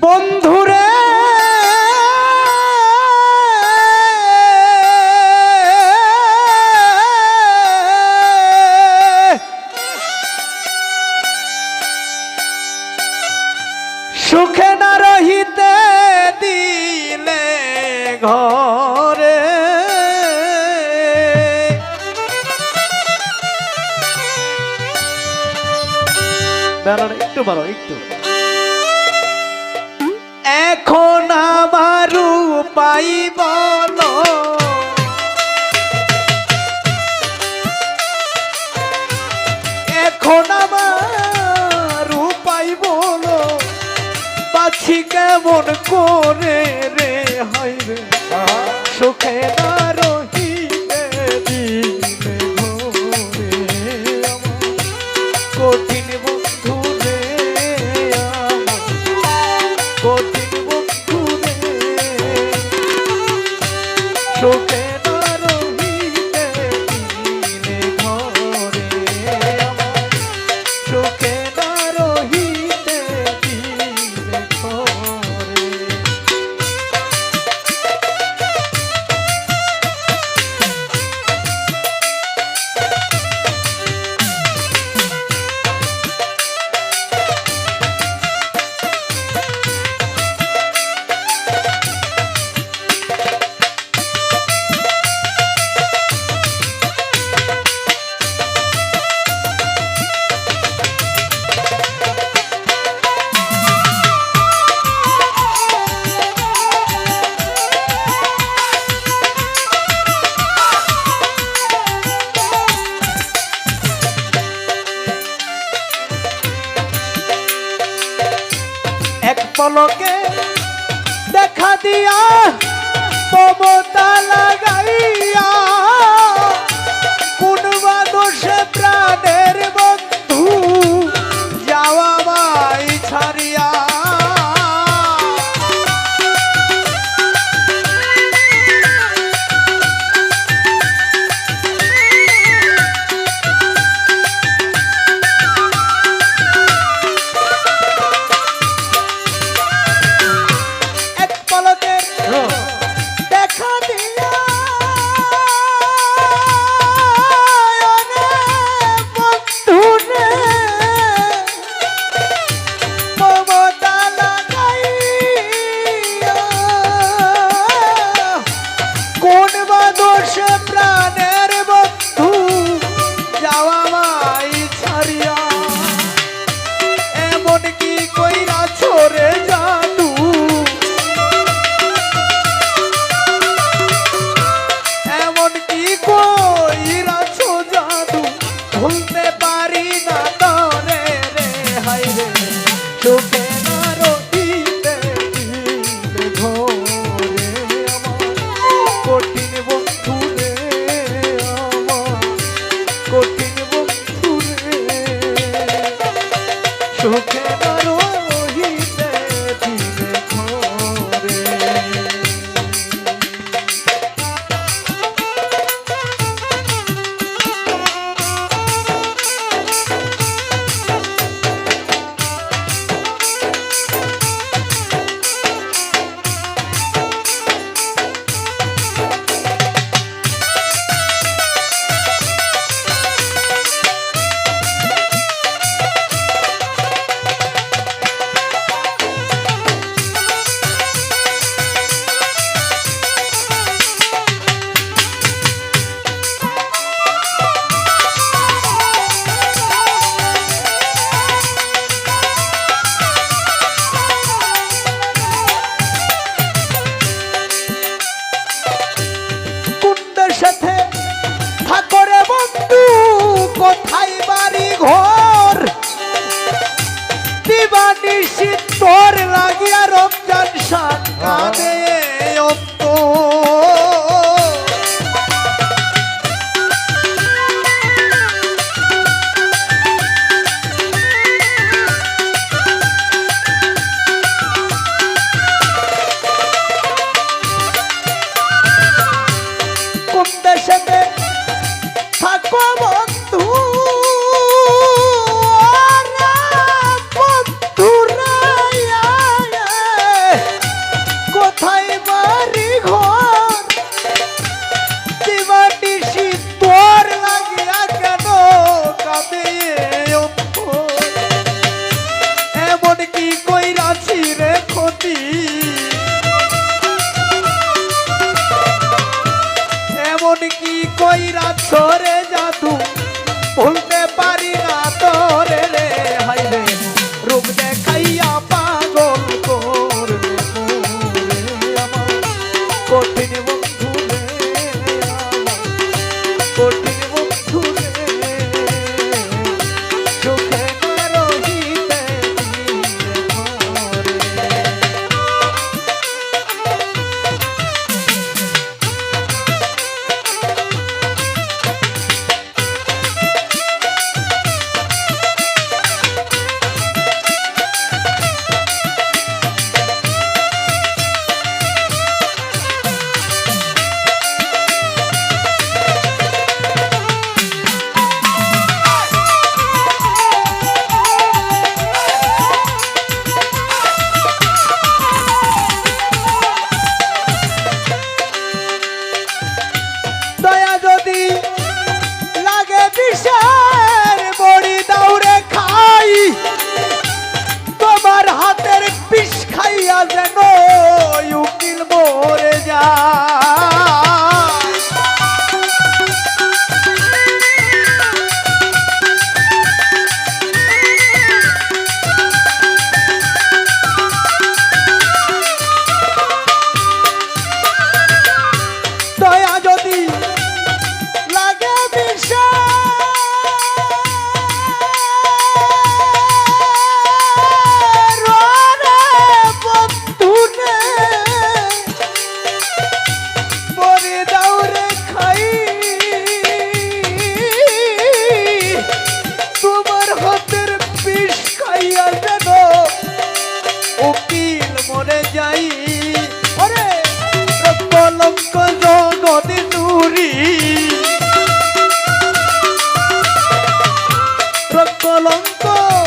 বন্ধুরে। সুখে না রহিতে দিলে ঘরে। একটু বাড়ো একটু। উপায় বলো। এখন আমার উপায় বলো বাছি কেমন করে রে হাই রে। সুখে না পলকে দেখা দিয়া মমতা লাগাইয়া কইরাছি রে ক্ষতি। এমন কি কইরাছ রে? কিসের বড়ি দাউরে খাই? তোমার হাতের পিস খাইয়া যেন উকিল মরে যায়। তো